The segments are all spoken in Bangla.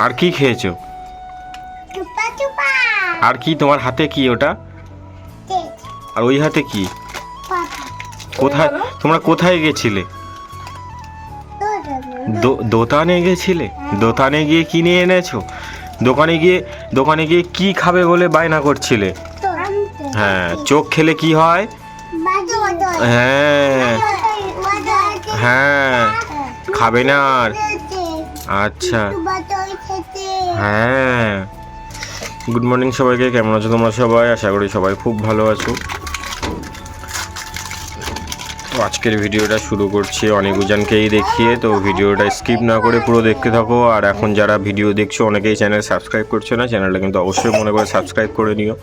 আর কি খেয়েছো? আর কি? তোমার হাতে কি ওটা? আর ওই হাতে কি? কোথায়? তোমরা কোথায় গেছিলে? দো- দোকানে গেছিলে? দোকানে গিয়ে কি নিয়ে এনেছো? দোকানে গিয়ে দোকানে গিয়ে কি খাবে বলে বায়না করছিলে? হ্যাঁ চোখ খেলে কি হয়? হ্যাঁ। হ্যাঁ। খাবে না আর। আচ্ছা। হ্যাঁ। গুড মর্নিং সবাইকে, কেমন আছো তোমরা সবাই? আশা করি সবাই খুব ভালো আছো। আজকের ভিডিওটা শুরু করছি অনেক উজানকেই দেখিয়ে। তো ভিডিওটা স্কিপ না করে পুরো দেখতে থাকো। আর এখন যারা ভিডিও দেখছ, অনেকেই চ্যানেল সাবস্ক্রাইব করছ না? চ্যানেলটা কিন্তু অবশ্যই মনে করে সাবস্ক্রাইব করে নিও।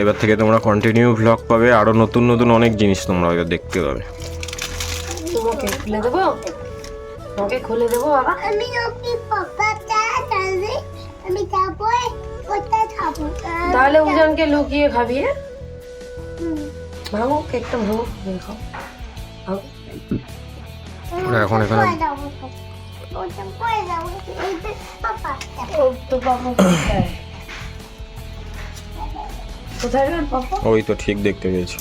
এবার থেকে তোমরা কন্টিনিউ ভ্লগ পাবে আরও নতুন নতুন অনেক জিনিস তোমরা এবার দেখতে পাবে। তোমাকে খুলে দেবো? তোমাকে খুলে দেবো বাবা? আমি ওকে পাপা চা তাহলে আমি তারপরে ওটা খাব। তাহলে উজানকে লুকিয়ে খাবিয়ে ভাঙো কেকটা ভাঙো দিয়ে খাও খাও। এখন এখানে ও তো বাবা কোথায় কোথায় গেল পাপা? ওই তো ঠিক দেখতে পেয়েছি।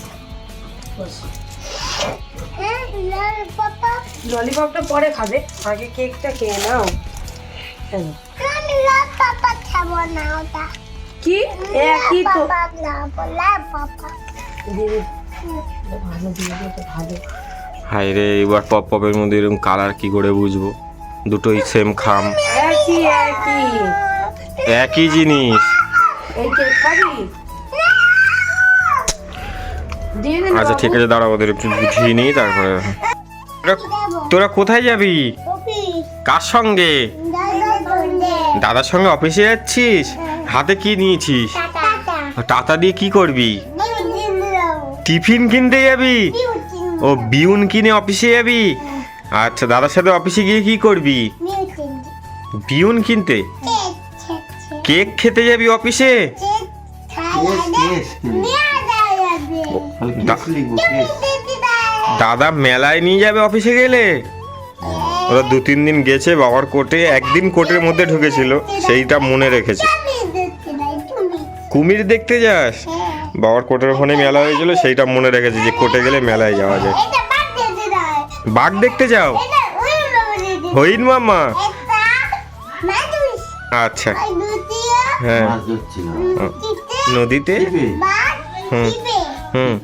হ্যাঁ লাল পাপা। ললিপপটা পরে খাবে। আগে কেকটা খেয়ে নাও। ওটা। কি? একই তো। হাই রে এবার পপ পপের মধ্যে এরকম কালার কি করে বুঝব? দুটোই সেম খাম। একই একই। একই জিনিস। এই কেক খাবি? আচ্ছা ঠিক আছে দাঁড়া ওদের একটু বুঝিয়ে নিই তারপরে। তোরা- কোথায় যাবি? কার সঙ্গে? দাদার সঙ্গে। অফিসে যাচ্ছিস? হাতে কি নিয়েছিস? টাটা। দিয়ে কি করবি? টিফিন কিনতে যাবি? ও বিউন কিনে অফিসে যাবি? আচ্ছা দাদার সাথে অফিসে গিয়ে কি করবি? বিউন কিনতে। কেক খেতে। যাবি অফিসে? দিদি মেলায় নিয়ে যাবে অফিসে গেলে? ওরা দু তিন দিন গেছে বাবার কোর্টে একদিন কোর্টের মধ্যে ঢুকেছিল সেইটা মনে রেখেছে। কুমির দেখতে যাস? বাবার কোর্টের ওখানে মেলা হয়েছিল সেইটা মনে রেখেছে যে কোর্টে গেলে মেলায় যাওয়া যায়। বাঘ দেখতে যাও। হইন মামা। আচ্ছা। হ্যাঁ। নদীতে? হুম। হুম।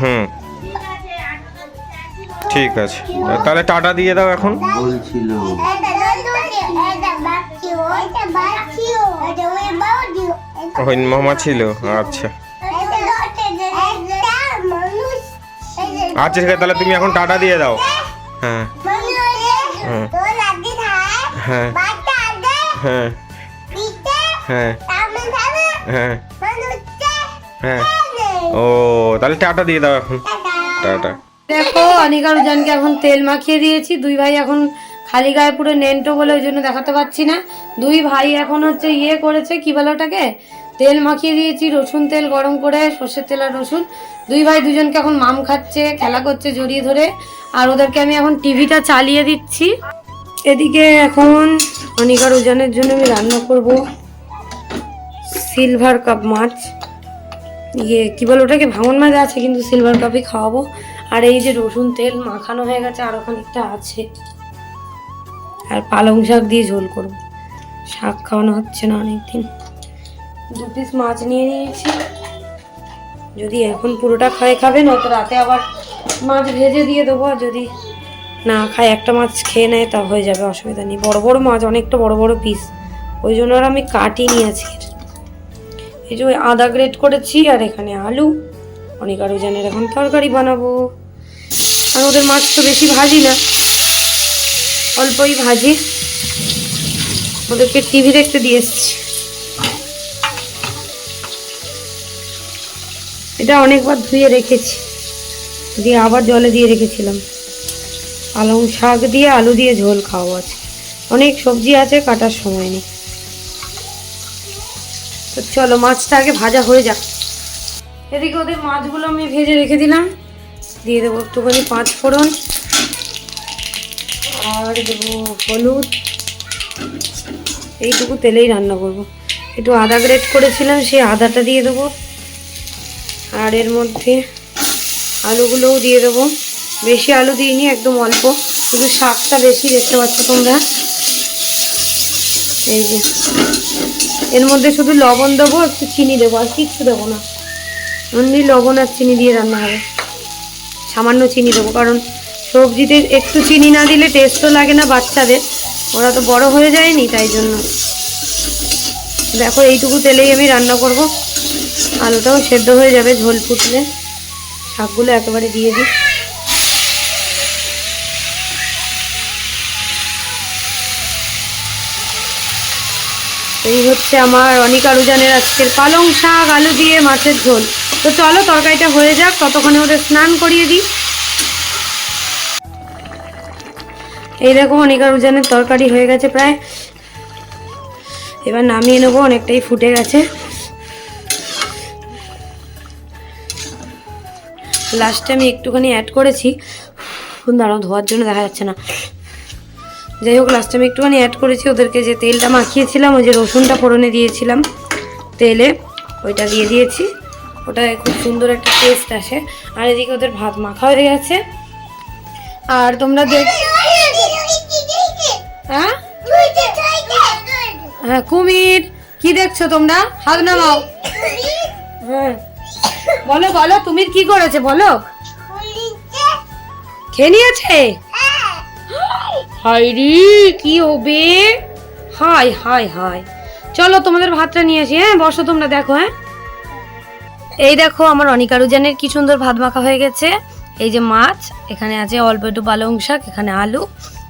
হুম। ঠিক আছে। তাহলে টাটা দিয়ে দাও এখন। বলছিল। হইন মামা ছিল আচ্ছা। আচ্ছা ঠিক আছে তাহলে তুমি এখন টাটা দিয়ে দাও। হ্যাঁ। হ্যাঁ। হ্যাঁ। হ্যাঁ। হ্যাঁ। হ্যাঁ। ও, তাহলে টাটা দিয়ে দাও এখন। টাটা। দেখো, অনিকা রুজানকে এখন তেল মাখিয়ে দিয়েছি। দুই ভাই এখন খালি গায়ে পুরো নেন্টো বলে ওই জন্য দেখাতে পাচ্ছি না। দুই ভাই এখন হচ্ছে ইয়ে করেছে, কি বলে ওটাকে? তেল মাখিয়ে দিয়েছি, রসুন তেল গরম করে, সর্ষের তেল আর রসুন। দুই ভাই দুজনকে এখন মাম খাচ্ছে, খেলা করছে জড়িয়ে ধরে। আর ওদেরকে আমি এখন টিভিটা চালিয়ে দিচ্ছি। এদিকে এখন অনিকা রুজানের জন্য আমি রান্না করব। সিলভার কাপ মাছ। ইয়ে কি বলে, ওটাকে ভাঙন মাছ আছে, কিন্তু সিলভার কাপই খাওয়াবো। আর এই যে রসুন তেল মাখানো হয়ে গেছে আরও খানিকটা আছে। আর পালং শাক দিয়ে ঝোল করব। শাক খাওয়ানো হচ্ছে না অনেকদিন। দু পিস মাছ নিয়ে নিয়েছি। যদি এখন পুরোটা খায় খাবে না তো রাতে আবার মাছ ভেজে দিয়ে দেবো। আর যদি না খায়, একটা মাছ খেয়ে নেয়, তা হয়ে যাবে, অসুবিধা নেই। বড় বড় মাছ, অনেকটা বড় বড় পিস ওই জন্য আর আমি কাটি নিয়েছি এই যে আদা গ্রেট করেছি আর এখানে আলু। অনেক আরও জানের এখন তরকারি বানাবো। আর ওদের মাছ তো বেশি ভাজি না। অল্পই ভাজি। ওদেরকে টিভি দেখতে দিয়ে এসছি। এটা অনেকবার ধুয়ে রেখেছি। দিয়ে আবার জলে দিয়ে রেখেছিলাম। পালং শাক দিয়ে আলু দিয়ে ঝোল খাওয়া আছে। অনেক সবজি আছে, কাটার সময় নেই। তো চলো মাছটা আগে ভাজা হয়ে যাক। এদিকে ওদের মাছগুলো আমি ভেজে রেখে দিলাম। দিয়ে দেবো একটুখানি পাঁচ ফোড়ন। আর দেবো হলুদ। এইটুকু তেলেই রান্না করব। একটু আদা গ্রেট করেছিলাম, সেই আদাটা দিয়ে দেবো। আর এর মধ্যে আলুগুলোও দিয়ে দেবো। বেশি আলু দিইনি, একদম অল্প। কিন্তু শাকটা বেশি দেখতে পাচ্ছ তোমরা। এই যে। এর মধ্যে শুধু লবণ দেবো, একটু চিনি দেবো, আর কিচ্ছু দেবো না। অনলি লবণ আর চিনি দিয়ে রান্না হবে। সামান্য চিনি দেবো, কারণ সবজিতে একটু চিনি না দিলে টেস্টও লাগে না বাচ্চাদের। ওরা তো বড় হয়ে যায়নি তাই জন্য। দেখো, এইটুকু তেলেই আমি রান্না করব। আলুটাও সেদ্ধ হয়ে যাবে, ঝোল ফুটলে। শাকগুলো একেবারে দিয়ে দিই। এই হচ্ছে আমার অনিকা রুজানের আজকের পালং শাক, আলু দিয়ে মাছের ঝোল। তো চলো, তরকারিটা হয়ে যাক, ততক্ষণে ওদের স্নান করিয়ে দিই। এই দেখো, অনিকা রুজানের তরকারি হয়ে গেছে প্রায়। এবার নামিয়ে নেব, অনেকটাই ফুটে গেছে। লাস্টে আমি একটুখানি অ্যাড করেছি। দাঁড়াও, ধোয়ার জন্য দেখা যাচ্ছে না। যাই হোক লাস্টে আমি একটুখানি অ্যাড করেছি, ওদেরকে যে তেলটা মাখিয়েছিলাম, ওই যে রসুনটা ফোড়নে দিয়েছিলাম। তেলে ওইটা দিয়ে দিয়েছি। ওটা খুব সুন্দর একটা টেস্ট আসে। আর এদিকে ওদের ভাত মাখা হয়ে গেছে। আর তোমরা দেখ হ্যাঁ? হ্যাঁ কুমির। কি দেখছ তোমরা? হাত নামাও। হ্যাঁ। বলো বলো তুমির কি করেছে? বলো। খেয়ে নিয়েছে? হাই রে কি হবে হাই হাই হাই চলো তোমাদের ভাতটা নিয়ে আসি হ্যাঁ? বসো তোমরা দেখো হ্যাঁ? এই দেখো আমার অনিকা রুজানের কি সুন্দর ভাত মাখা হয়ে গেছে। এই যে মাছ এখানে আছে অল্প একটু পালং শাক এখানে আলু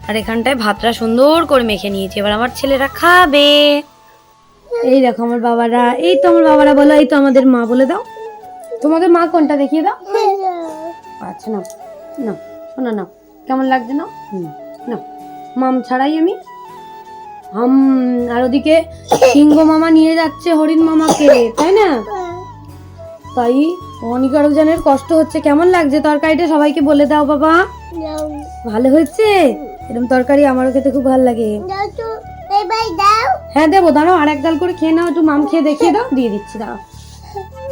আর এখানটায় ভাতটা সুন্দর করে মেখে নিয়েছি। এবার আমার ছেলেরা খাবে। এই দেখো আমার বাবারা এই তো আমার বাবারা বলো এই তো আমাদের মা বলে দাও। তোমাদের মা কোনটা দেখিয়ে দাও? আচ্ছা না না শোনো না কেমন লাগছে না হুম। না মাম ছাড়াই আমি। হাম আর ওদিকে সিংহ মামা নিয়ে যাচ্ছে হরিণ মামাকে, তাই না? তাই অনিকা রোজানের কষ্ট হচ্ছে। কেমন লাগছে তরকারিটা? সবাইকে বলে দাও বাবা। ভালো হয়েছে? এরকম তরকারি আমারও খেতে খুব ভালো লাগে। হ্যাঁ দেবো, দাঁড়াও, আর এক গাল করে খেয়ে নাও, একটু মাম খেয়ে দেখিয়ে দাও, দিয়ে দিচ্ছি, দাঁড়াও।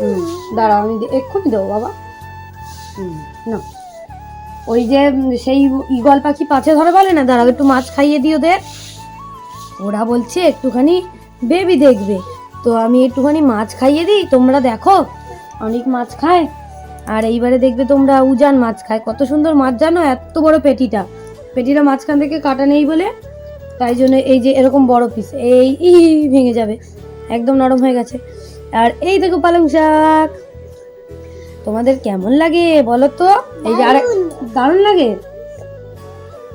হুম, দাঁড়াও, আমি এক্ষুনি দেবো বাবা। হুম না ওই যে সেই ইগল পাখি পাছে ধরে বলে না? দাঁড়াও, একটু মাছ খাইয়ে দিও ওদের। ওরা বলছে, একটুখানি বেবি দেখবে। তো আমি একটুখানি মাছ খাইয়ে দিই, তোমরা দেখো, অনেক মাছ খায়। আর এইবারে দেখবে তোমরা উজান মাছ খায়। কত সুন্দর মাছ, জানো? এত বড় পেটিটা। পেটিটা মাঝখান থেকে কাটা নেই বলে, তাই জন্য এই যে এরকম বড় পিস এই ভেঙে যাবে। একদম নরম হয়ে গেছে। আর এই দেখো পালং শাক। তোমাদের কেমন লাগে বলো তো এই যে আরেক দারুণ। লাগে।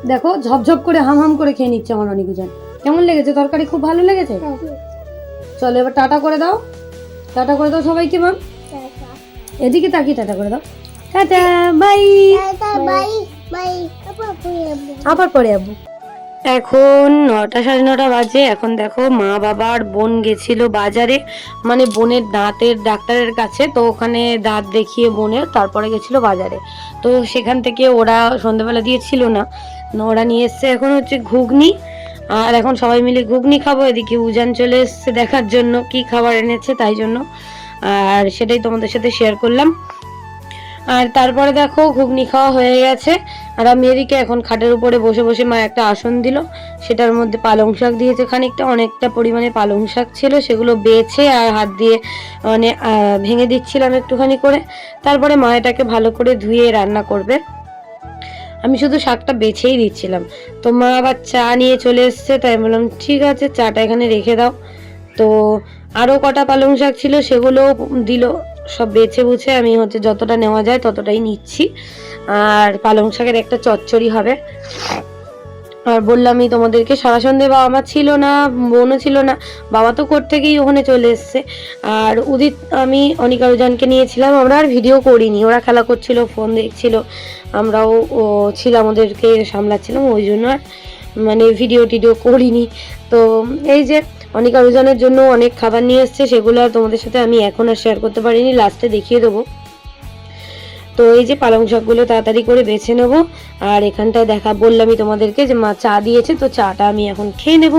দেখো ঝপঝপ করে হাম হাম করে খেয়ে নিচ্ছে আমার অনেকজন কেমন লেগেছে? তরকারি খুব ভালো লেগেছে? চলো এবার টাটা করে দাও। টাটা করে দাও সবাইকে ম্যাম এদিকে তাকিয়ে টাটা করে দাও। টাটা বাই আবার পরে আব্বু এখন নটা সাড়ে নটা বাজে। এখন দেখো মা বাবা আর বোন গেছিল বাজারে মানে বোনের দাঁতের ডাক্তারের কাছে। তো ওখানে দাঁত দেখিয়ে বোনের তারপরে গেছিল বাজারে। তো সেখান থেকে ওরা সন্ধ্যাবেলা দিয়েছিল না, ওরা নিয়ে এসছে এখন হচ্ছে ঘুগনি। আর এখন সবাই মিলে ঘুগনি খাব। এদিকে উজান চলে এসছে দেখার জন্য কি খাবার এনেছে তাই জন্য। আর সেটাই তোমাদের সাথে শেয়ার করলাম। আর তারপরে দেখো ঘুগনি খাওয়া হয়ে গেছে। আর আমি এদিকে এখন খাটের উপরে বসে বসে মা একটা আসন দিল। সেটার মধ্যে পালং শাক দিয়েছে খানিকটা, অনেকটা পরিমাণে পালং শাক ছিল। সেগুলো বেছে আর হাত দিয়ে মানে ভেঙে দিচ্ছিলাম একটুখানি করে। তারপরে মা এটাকে ভালো করে ধুয়ে রান্না করবে। আমি শুধু শাকটা বেছেই দিচ্ছিলাম। তো মা আবার চা নিয়ে চলে এসছে, তাই বললাম, ঠিক আছে, চাটা এখানে রেখে দাও। তো আরও কটা পালং শাক ছিল সেগুলো দিল। সব বেছে বুছে আমি হচ্ছে যতটা নেওয়া যায় ততটাই নিচ্ছি। আর পালং শাকের একটা চচ্চড়ি হবে। আর বললামই তোমাদেরকে, সারা সন্ধে বাবা মা ছিল না, বোনও ছিল না, বাবা তো কোর্ট থেকেই ওখানে চলে এসছে। আর উদিত, আমি অনিকা রুজানকে নিয়েছিলাম, আমরা আর ভিডিও করিনি। ওরা খেলা করছিল, ফোন দেখছিল, আমরাও ছিলাম ওদেরকে সামলাচ্ছিলাম, ওই জন্য আর মানে ভিডিও টিডিও করিনি। তো এই যে অনেক আরোজনের জন্য অনেক খাবার নিয়ে এসছে সেগুলো আর তোমাদের সাথে আমি এখন আর শেয়ার করতে পারিনি লাস্টে দেখিয়ে দেবো। তো এই যে পালং শাকগুলো তাড়াতাড়ি করে বেছে নেব, আর এখানটায় দেখা বললামই তোমাদেরকে যে মা চা দিয়েছে, তো চাটা আমি এখন খেয়ে নেব।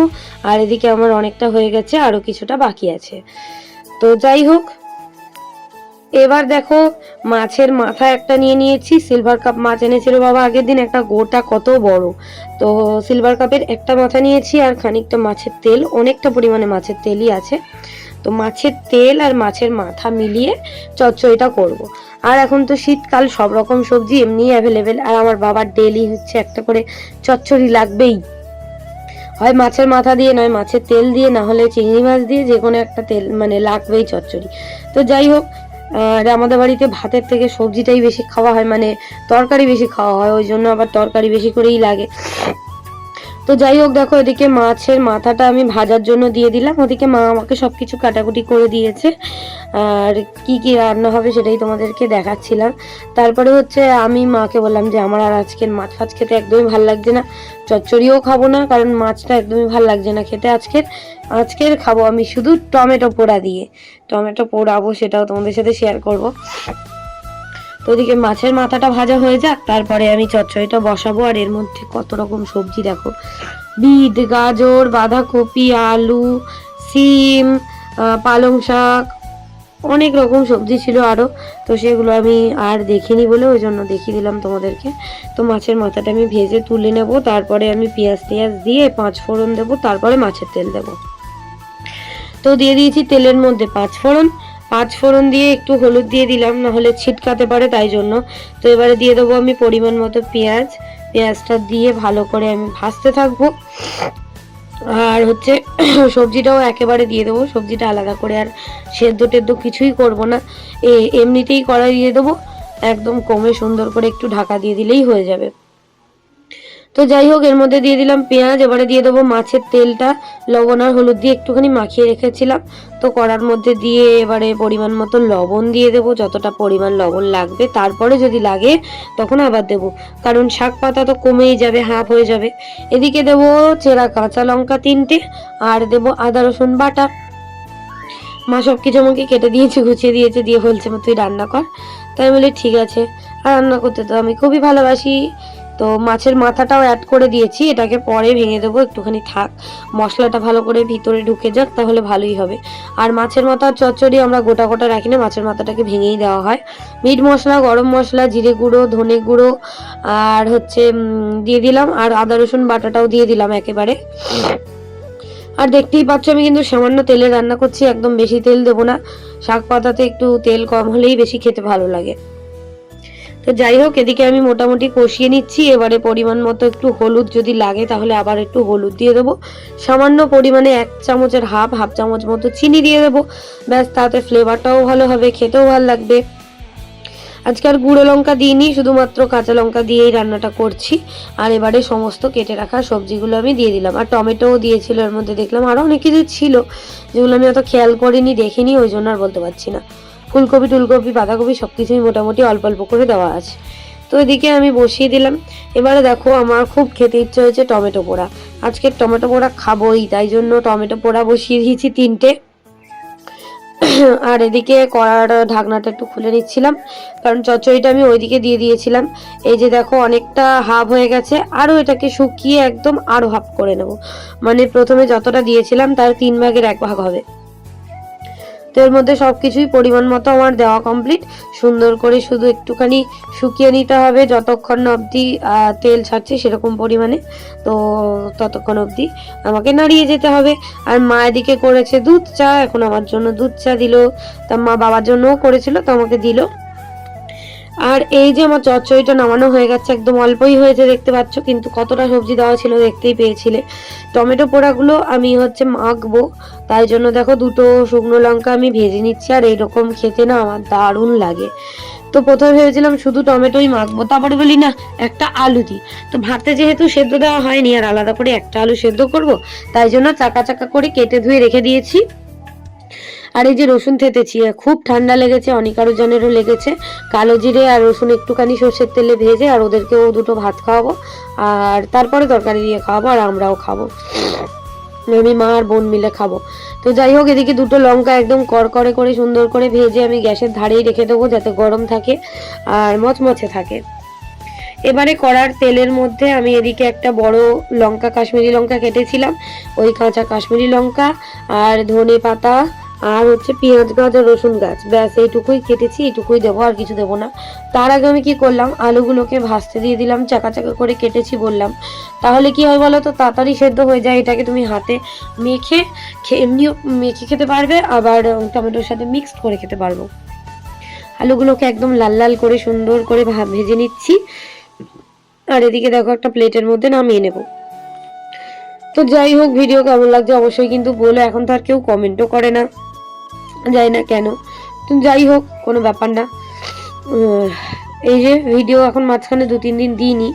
আর এদিকে আমার অনেকটা হয়ে গেছে আরও কিছুটা বাকি আছে। তো যাই হোক এবার দেখো, মাছের মাথা একটা নিয়ে নিয়েছি সিলভার কাপ মাছ এনেছিল বাবা আগের দিন, একটা গোটা কত বড়। তো সিলভার কাপের একটা মাথা নিয়েছি আর খানিকটা মাছের তেল, অনেকটা পরিমাণে মাছের তেলই আছে। তো মাছের তেল আর মাছের মাথা মিলিয়ে চচ্চড়িটা করব। আর এখন তো শীতকাল, সব রকম সবজি এমনি অ্যাভেলেবেল আর আমার বাবার ডেলি হচ্ছে একটা করে চচ্চড়ি লাগবেই। হয় মাছের মাথা দিয়ে, নয় মাছের তেল দিয়ে, না হলে চিংড়ি মাছ দিয়ে, যে কোনো একটা তেল মানে লাগবেই চচ্চড়ি। তো যাই হোক আর আমাদের বাড়িতে ভাতের থেকে সবজিটাই বেশি খাওয়া হয় মানে তরকারি বেশি খাওয়া হয়, ওই জন্য আবার তরকারি বেশি করেই লাগে। তো যাই হোক, দেখো এদিকে মাছের মাথাটা আমি ভাজার জন্য দিয়ে দিলাম, ওদিকে মা আমাকে সবকিছু কাটাকুটি করে দিয়েছে। আর কি কি রান্না হবে সেটাই তোমাদেরকে দেখাচ্ছিলাম। তারপরে হচ্ছে আমি মাকে বললাম যে, আমার আর আজকের মাছ ফাছ খেতে একদমই ভালো লাগছে না। চচ্চড়িও খাব না, কারণ মাছটা একদমই ভালো লাগছে না খেতে। আজকের আজকের খাব আমি শুধু টমেটো পোড়া দিয়ে। টমেটো পোড়াবো সেটাও তোমাদের সাথে শেয়ার করব। তো ওদিকে মাছের মাথাটা ভাজা হয়ে যাক, তারপরে আমি চচ্চড়িটা বসাবো। আর এর মধ্যে কত রকম সবজি দেখো। বিট, গাজর, বাঁধাকপি, আলু, সিম পালং শাক অনেক রকম সবজি ছিল আরও তো সেগুলো আমি আর দেখিনি বলে ওই জন্য দেখিয়ে দিলাম তোমাদেরকে। তো মাছের মাথাটা আমি ভেজে তুলে নেব, তারপরে আমি পেঁয়াজ টেয়াজ দিয়ে পাঁচ ফোড়ন দেবো, তারপরে মাছের তেল দেবো। তো দিয়ে দিয়েছি তেলের মধ্যে পাঁচ ফোড়ন। পাঁচ ফোড়ন দিয়ে একটু হলুদ দিয়ে দিলাম না হলে ছিটকাতে পারে তাই জন্য। তো এবারে দিয়ে দেবো আমি পরিমাণ মতো পেঁয়াজ। পেঁয়াজটা দিয়ে ভালো করে আমি ভাজতে থাকব। আর হচ্ছে সবজিটাও একেবারে দিয়ে দেবো। সবজিটা আলাদা করে আর সেদ্ধ টেদ্ধ কিছুই করব না। এমনিতেই কড়াই দিয়ে দেবো। একদম কমে সুন্দর করে একটু ঢাকা দিয়ে দিলেই হয়ে যাবে। তো যাই হোক এর মধ্যে দিয়ে দিলাম পেঁয়াজ এবারে দিয়ে দেবো মাছের তেলটা লবণ আর হলুদ দিয়ে একটুখানি মাখিয়ে রেখেছিলাম। তো কড়ার মধ্যে দিয়ে এবারে পরিমাণ মতো লবণ দিয়ে দেবো যতটা পরিমাণ লবণ লাগবে। তারপরে যদি লাগে তখন আবার দেবো। কারণ শাক পাতা তো কমেই যাবে হাফ হয়ে যাবে। এদিকে দেবো চেরা কাঁচা লঙ্কা তিনটে আর দেবো আদা রসুন বাটা। মা সব কিছু আমাকে কেটে দিয়েছে গুছিয়ে দিয়েছে দিয়ে বলছে "মা, তুই রান্না কর। তাই বলে ঠিক আছে। আর রান্না করতে তো আমি খুবই ভালোবাসি। তো মাছের মাথাটাও অ্যাড করে দিয়েছি, এটাকে পরে ভেঙে দেবো, একটুখানি থাক। মশলাটা ভালো করে ভিতরে ঢুকে যাক, তাহলে ভালোই হবে। আর মাছের মাথার চচ্চড়ি আমরা গোটা গোটা রাখি না, মাছের মাথাটাকে ভেঙেই দেওয়া হয়। মিট মশলা, গরম মশলা, জিরে গুঁড়ো, ধনে গুঁড়ো, আর হচ্ছে দিয়ে দিলাম। আর আদা, রসুন বাটাটাও দিয়ে দিলাম একেবারে। আর দেখতেই পাচ্ছ, আমি কিন্তু সামান্য তেলে রান্না করছি, একদম বেশি তেল দেবো না। শাক পাতাতে একটু তেল কম হলেই বেশি খেতে ভালো লাগে। তো যাই হোক, এদিকে আমি মোটামুটি কষিয়ে নিচ্ছি। এবারে পরিমাণ মতো একটু হলুদ যদি লাগে, তাহলে আবার একটু হলুদ দিয়ে দেবো। সামান্য পরিমাণে এক চামচের হাফ হাফ চামচ মতো চিনি দিয়ে দেবো। ব্যাস, তাতে ফ্লেভারটাও ভালো হবে, খেতেও ভালো লাগবে। আজকে আর গুঁড়ো লঙ্কা দিইনি, শুধুমাত্র কাঁচা লঙ্কা দিয়েই রান্নাটা করছি। আর এবারে সমস্ত কেটে রাখা সবজিগুলো আমি দিয়ে দিলাম। আর টমেটোও দিয়েছিল, এর মধ্যে দেখলাম আরও অনেক কিছু ছিল, যেগুলো আমি অত খেয়াল করিনি, দেখিনি, ওই জন্য আর বলতে পারছি না। ফুলকপি, টুলকপি, বাঁধাকপি সব কিছুই মোটামুটি অল্প অল্প করে দেওয়া আছে। তো এদিকে আমি বসিয়ে দিলাম। এবারে দেখো আমার খুব খেতে ইচ্ছে হয়েছে টমেটো পোড়া। আজকে টমেটো পোড়া খাবোই, তাই জন্য টমেটো পোড়া বসিয়ে দিয়েছি তিনটে। আর এদিকে কড়ার ঢাকনাটা একটু খুলে নিচ্ছিলাম, কারণ চচ্চড়িটা আমি ওইদিকে দিয়ে দিয়েছিলাম। এই যে দেখো অনেকটা হাফ হয়ে গেছে, আরও এটাকে শুকিয়ে একদম আরও হাফ করে নেব। মানে প্রথমে যতটা দিয়েছিলাম, তার তিন ভাগের এক ভাগ হবে। তো এর মধ্যে সব কিছুই পরিমাণ মতো আমার দেওয়া কমপ্লিট সুন্দর করে শুধু একটুখানি শুকিয়ে নিতে হবে, যতক্ষণ অবধি তেল ছাড়ছে সেরকম পরিমাণে। তো ততক্ষণ অবধি আমাকে নাড়িয়ে যেতে হবে। আর মা এদিকে করেছে দুধ চা, এখন আমার জন্য দুধ চা দিল। তা মা বাবার জন্যও করেছিল, তো আমাকে দিল। আর এই যে আমার চচ্চড়িটা নামানো হয়ে গেছে, একদম অল্পই হয়েছে দেখতে পাচ্ছ, কিন্তু কতটা সবজি দেওয়া ছিল দেখতেই পেয়েছিলে। টমেটো পোড়াগুলো আমি হচ্ছে মাখবো, তাই জন্য দেখো দুটো শুকনো লঙ্কা আমি ভেজে নিচ্ছি, আর এইরকম খেতে না আমার দারুণ লাগে। তো প্রথমে ভেবেছিলাম শুধু টমেটোই মাখবো, তারপরে বলি না, একটা আলু দিই। তো ভাতে যেহেতু সেদ্ধ দেওয়া হয়নি, আর আলাদা করে একটা আলু সেদ্ধ করব, তাই জন্য চাকা চাকা করে কেটে ধুয়ে রেখে দিয়েছি। আর এই যে রসুন থেতেছি খুব ঠান্ডা লেগেছে অনেক আরও জনেরও লেগেছে। কালো জিরে আর রসুন একটুখানি সর্ষের তেলে ভেজে আর ওদেরকেও দুটো ভাত খাওয়াবো। আর তারপরে তরকারি দিয়ে খাওয়াবো আর আমরাও খাব। আমি মা আর বোন মিলে খাব। তো যাই হোক, এদিকে দুটো লঙ্কা একদম করকরে করে সুন্দর করে ভেজে আমি গ্যাসের ধারেই রেখে দেবো যাতে গরম থাকে আর মচমচে থাকে। এবারে কড়ার তেলের মধ্যে আমি এদিকে একটা বড় লঙ্কা, কাশ্মীরি লঙ্কা কেটেছিলাম। ওই কাঁচা কাশ্মীরি লঙ্কা আর ধনে পাতা আর হচ্ছে পেঁয়াজ গাছ আর রসুন গাছ। ব্যাস, এইটুকুই কেটেছি, এইটুকুই দেবো, আর কিছু দেবো না। তার আগে আমি কি করলাম? আলুগুলোকে ভাজতে দিয়ে দিলাম, চাকা চাকা করে কেটেছি বললাম। তাহলে কি হয় বলো তো, তাড়াতাড়ি সেদ্ধ হয়ে যায়, এটাকে তুমি হাতে মেখে এমনিও মেখে খেতে পারবে, আবার টমেটোর সাথে মিক্সড করে খেতে পারব। আলুগুলোকে একদম লাল লাল করে সুন্দর করে ভেজে নিচ্ছি। আর এদিকে দেখো, একটা প্লেটের মধ্যে নামিয়ে নেব। তো যাই হোক, ভিডিও কেমন লাগছে অবশ্যই কিন্তু বলো, এখন তো আর কেউ কমেন্টও করে না। যাই না কেন? তো যাই হোক, কোনো ব্যাপার না। এই যে ভিডিও এখন মাঝখানে দু তিন দিন দিইনি।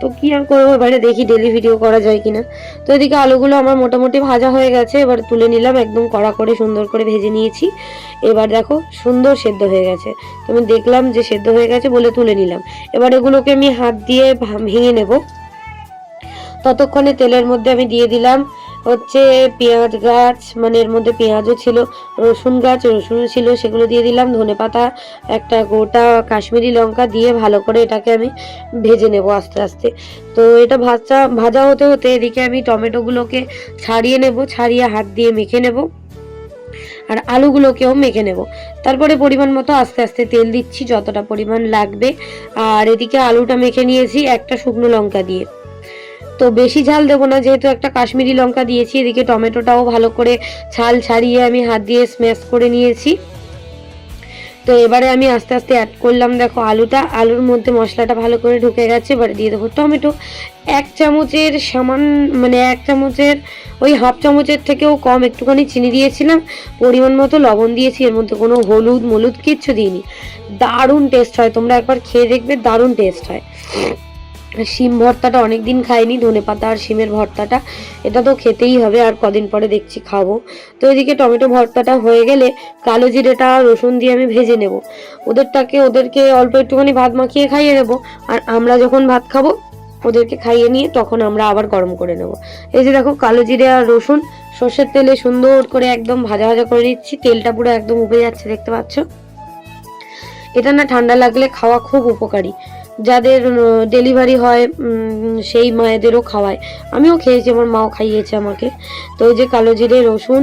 তো কি আর করব, এবারে দেখি ডেলি ভিডিও করা যায় কিনা। তো এদিকে আলুগুলো আমার মোটামুটি ভাজা হয়ে গেছে, এবার তুলে নিলাম, একদম কড়া করে সুন্দর করে ভেজে নিয়েছি। এবার দেখো, সুন্দর সেদ্ধ হয়ে গেছে। আমি দেখলাম যে সেদ্ধ হয়ে গেছে বলে তুলে নিলাম। এবার এগুলোকে আমি হাত দিয়ে ভেঙে নেব। ততক্ষণে তেলের মধ্যে আমি দিয়ে দিলাম হচ্ছে পেঁয়াজ গাছ মানে এর মধ্যে পেঁয়াজও ছিল, রসুন গাছ রসুনও ছিল, সেগুলো দিয়ে দিলাম, ধনে পাতা, একটা গোটা কাশ্মীরি লঙ্কা দিয়ে ভালো করে এটাকে আমি ভেজে নেব আস্তে আস্তে। তো এটা ভাজা ভাজা হতে হতে এদিকে আমি টমেটোগুলোকে ছাড়িয়ে নেব, ছাড়িয়ে হাত দিয়ে মেখে নেব, আর আলুগুলোকেও মেখে নেব। তারপরে পরিমাণ মতো আস্তে আস্তে তেল দিচ্ছি, যতটা পরিমাণ লাগবে। আর এদিকে আলুটা মেখে নিয়েছি একটা শুকনো লঙ্কা দিয়ে। তো বেশি ঝাল দেবো না, যেহেতু একটা কাশ্মীরি লঙ্কা দিয়েছি, এদিকে টমেটোটাও ভালো করে ছাল ছাড়িয়ে আমি হাত দিয়ে স্ম্যাশ করে নিয়েছি। তো এবারে আমি আস্তে আস্তে অ্যাড করলাম, দেখো আলুটা, আলুর মধ্যে মশলাটা ভালো করে ঢুকে গেছে, এবারে দিয়ে দেবো টমেটো। এক চামচের সামান মানে এক চামচের, ওই হাফ চামচের থেকেও কম একটুখানি চিনি দিয়েছিলাম, পরিমাণ মতো লবণ দিয়েছি, এর মধ্যে কোনো হলুদ মলুদ কিচ্ছু দিইনি। দারুণ টেস্ট হয়, তোমরা একবার খেয়ে দেখবে, দারুণ টেস্ট হয়। শিম ভর্তাটা অনেক দিন খাইনি, ধনে পাতা আর শিমের ভর্তাটা। এটা তো খেতেই হবে, আর কদিন পরে দেখছি খাব। তো এদিকে টমেটো ভর্তাটা হয়ে গেলে কালো জিরেটা আর রসুন দিয়ে আমি ভেজে নেব। ওদেরটাকে, ওদেরকে অল্প একটুখানি ভাত মাখিয়ে খাইয়ে দেবো আর আমরা যখন ভাত খাব, ওদেরকে খাইয়ে নিয়ে তখন আমরা আবার গরম করে নেব। এই যে দেখো, কালো জিরে আর রসুন, সর্ষের তেলে সুন্দর করে একদম ভাজা ভাজা করে নিচ্ছি। তেলটা পুরো একদম উবে যাচ্ছে, দেখতে পাচ্ছ? এটা না ঠান্ডা লাগলে খাওয়া খুব উপকারী। যাদের ডেলিভারি হয় সেই মায়েদেরও খাওয়ায়। আমিও খেয়েছি, আমার মাও খাইয়েছে আমাকে। তো ওই যে কালো জিরে, রসুন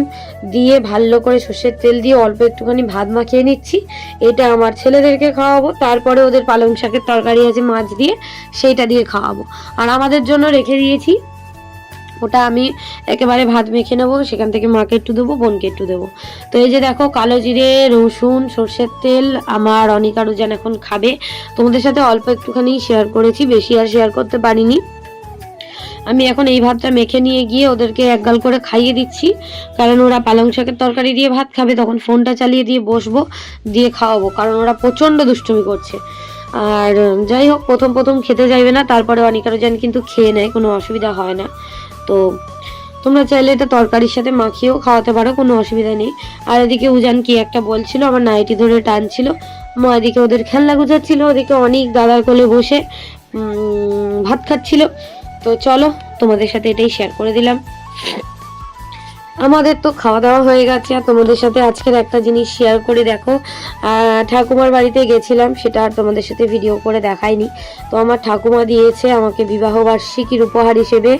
দিয়ে ভালো করে সর্ষের তেল দিয়ে অল্প একটুখানি ভাত মাখিয়ে নিচ্ছি। এটা আমার ছেলেদেরকে খাওয়াবো, তারপরে ওদের পালং শাকের তরকারি আছে মাছ দিয়ে, সেইটা দিয়ে খাওয়াবো। আর আমাদের জন্য রেখে দিয়েছি ওটা আমি একেবারে ভাত মেখে নেব, সেখান থেকে মাকে একটু দেবো, বোনকে একটু দেবো। তো এই যে দেখো, কালো জিরে, রসুন, সর্ষের তেল, আমার অনিকা রুজান এখন খাবে। তোমাদের সাথে অল্প একটুখানি শেয়ার করেছি, বেশি আর শেয়ার করতে পারিনি। আমি এখন এই ভাতটা মেখে নিয়ে গিয়ে ওদেরকে একগাল করে খাইয়ে দিচ্ছি। কারণ ওরা পালং শাকের তরকারি দিয়ে ভাত খাবে, তখন ফোনটা চালিয়ে দিয়ে বসবো, দিয়ে খাওয়াবো। কারণ ওরা প্রচণ্ড দুষ্টুমি করছে। আর যাই হোক, প্রথম প্রথম খেতে যাইবে না, তারপরে অনিকা রোজান কিন্তু খেয়ে নেয়, কোনো অসুবিধা হয় না। তো তোমরা চাইলে এটা তরকারির সাথে মাখিয়েও খাওয়াতে পারো, কোনো অসুবিধা নেই। আর এদিকে উজান কি একটা বলছিল, আমার নাইটি ধরে টানছিল। মা এদিকে ওদের খেলনা গুজাচ্ছিল ওদিকে অনেক দাদার কোলে বসে ভাত খাচ্ছিল। তো চলো তোমাদের সাথে এটাই শেয়ার করে দিলাম। আমাদের তো খাওয়া দাওয়া হয়ে গেছে, আর তোমাদের সাথে আজকের একটা জিনিস শেয়ার করে দেখো। ঠাকুমার বাড়িতে গেছিলাম, সেটা আর তোমাদের সাথে ভিডিও করে দেখাইনি। তো আমার ঠাকুমা দিয়েছে আমাকে বিবাহ বার্ষিকীর উপহার হিসেবে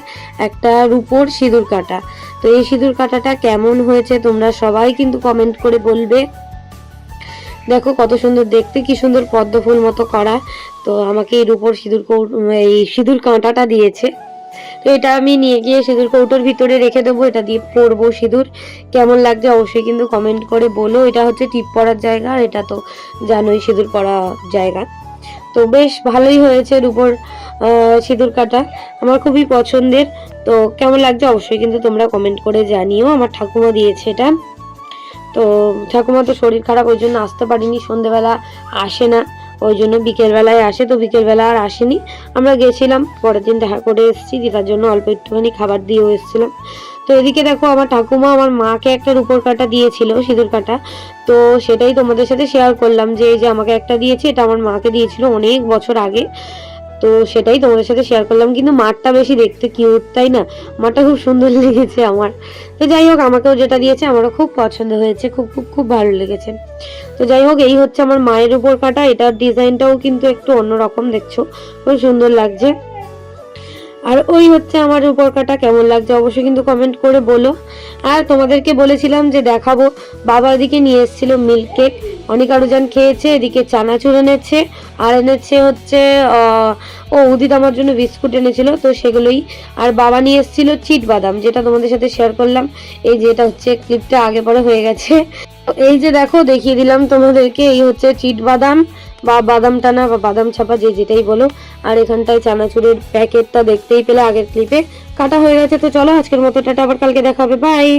একটা রূপোর সিঁদুর কাটা। তো এই সিঁদুর কাটাটা কেমন হয়েছে তোমরা সবাই কিন্তু কমেন্ট করে বলবে। দেখো কত সুন্দর দেখতে, কি সুন্দর পদ্ম ফুল মতো করা। তো আমাকে এই রূপোর সিঁদুর এই সিঁদুর কাঁটাটা দিয়েছে। তো এটা আমি নিয়ে গিয়ে সিঁদুর কৌটোর ভিতরে রেখে দেবো, এটা দিয়ে পরবো সিঁদুর। কেমন লাগছে অবশ্যই কিন্তু কমেন্ট করে বলো। এটা হচ্ছে টিপ পরার জায়গা, আর এটা তো জানোই সিঁদুর পরা জায়গা। তো বেশ ভালোই হয়েছে রূপোর সিঁদুর কাটা। আমার খুবই পছন্দের। তো কেমন লাগছে অবশ্যই কিন্তু তোমরা কমেন্ট করে জানিও। আমার ঠাকুমা দিয়েছে এটা। তো ঠাকুমা তো শরীর খারাপ, ওই জন্য আসতে পারিনি। সন্ধেবেলা আসে না। ওই জন্য বিকেলবেলায় আসে, তো বিকেলবেলা আর আসেনি। আমরা গেছিলাম, পরের দিন দেখা করে এসেছি, দিদার জন্য অল্প একটুখানি খাবার দিয়েও এসেছিলাম। তো এদিকে দেখো আমার ঠাকুমা আমার মাকে একটা রূপর কাটা দিয়েছিল, সিঁদুর কাটা। তো সেটাই তোমাদের সাথে শেয়ার করলাম যে, এই যে আমাকে একটা দিয়েছে, এটা আমার মাকে দিয়েছিল অনেক বছর আগে। তো সেটাই তোমাদের সাথে শেয়ার করলাম। কিন্তু মাঠটা বেশি দেখতে কিউট তাই না? মাঠটা খুব সুন্দর লেগেছে আমার। তো যাই হোক, আমাকেও যেটা দিয়েছে, আমারও খুব পছন্দ হয়েছে। খুব খুব খুব ভালো লেগেছে। তো যাই হোক, এই হচ্ছে আমার মায়ের উপর কাটা। এটার ডিজাইনটাও কিন্তু একটু অন্যরকম দেখছ। খুব সুন্দর লাগছে। আর ওই হচ্ছে আমার উপর কাটা কেমন লাগছে অবশ্যই কিন্তু কমেন্ট করে বলো। আর তোমাদেরকে বলেছিলাম যে দেখাবো বাবা এদিকে নিয়ে এসেছিল মিল্ক কেক অনেক আরোজন খেয়েছে, এদিকে চানাচুর এনেছে, আর এনেছে হচ্ছে ও উদিত আমার জন্য বিস্কুট এনেছিল, তো সেগুলোই। আর বাবা নিয়ে এসেছিল চিট বাদাম, যেটা তোমাদের সাথে শেয়ার করলাম। এই যেটা হচ্ছে ক্লিপটা আগে পরে হয়ে গেছে। এই যে দেখো, দেখিয়ে দিলাম তোমাদেরকে, এই হচ্ছে চিট বাদাম বা বাদাম টানা বা বাদাম ছাপা, যে যেটাই বলো। আর এখানটায় চানাচুরের প্যাকেটটা দেখতেই পেলে আগের ক্লিপে কাটা হয়ে গেছে, তো চলো আজকের মতো টাটা, আবার কালকে দেখা হবে বাই